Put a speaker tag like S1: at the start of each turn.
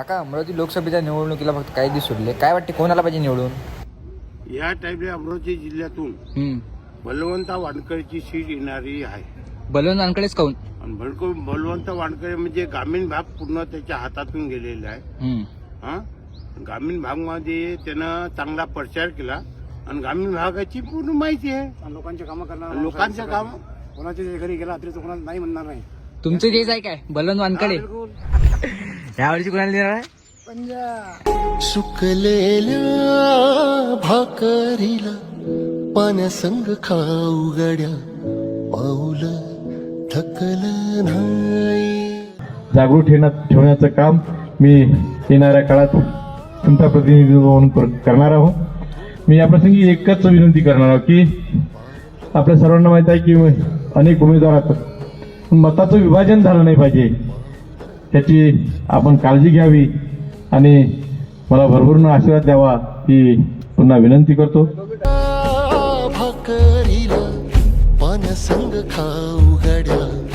S1: काका अमरावती लोकसभेच्या निवडणुकीला फक्त काही दिवस सुटले काय वाटते कोणाला पाहिजे निवडून?
S2: या टाईपला अमरावती जिल्ह्यातून बलवंता वानकरची सीट येणारी आहे.
S1: बलवंत वानकडेच काऊन
S2: आणि भडको बलवंत वानकर म्हणजे ग्रामीण भाग पूर्ण त्याच्या हातातून गेलेला आहे. हा? ग्रामीण भागमध्ये त्यानं चांगला प्रचार केला. आणि ग्रामीण भागाची पूर्ण माहिती आहे.
S3: आणि लोकांचे कामं करणार
S2: लोकांचं काम
S3: कोणाच्या घरी गेला तरी तो कोणाला नाही म्हणणार नाही.
S1: तुमचं तेच आहे काय? बलवंत वानकडे
S3: बिलकुल.
S1: यावर्षी कोणाला देणार आहे?
S4: सुकलेल्या भाकरीला पाण्यासंग खाऊ गड्या पाऊल थकल नाही.
S5: जागृत ठेवण्यात ठेवण्याचं काम मी येणाऱ्या काळात तुमचा प्रतिनिधित्व म्हणून कर- करणार आहोत. मी याप्रसंगी एकच विनंती करणार आहोत की आपल्या सर्वांना माहीत आहे की अनेक उमेदवार आहेत मताचं विभाजन झालं नाही पाहिजे. त्याची आपण काळजी घ्यावी आणि मला भरभरून आशीर्वाद द्यावा ही पुन्हा विनंती करतो.
S4: पानसंग खाऊ गड्या.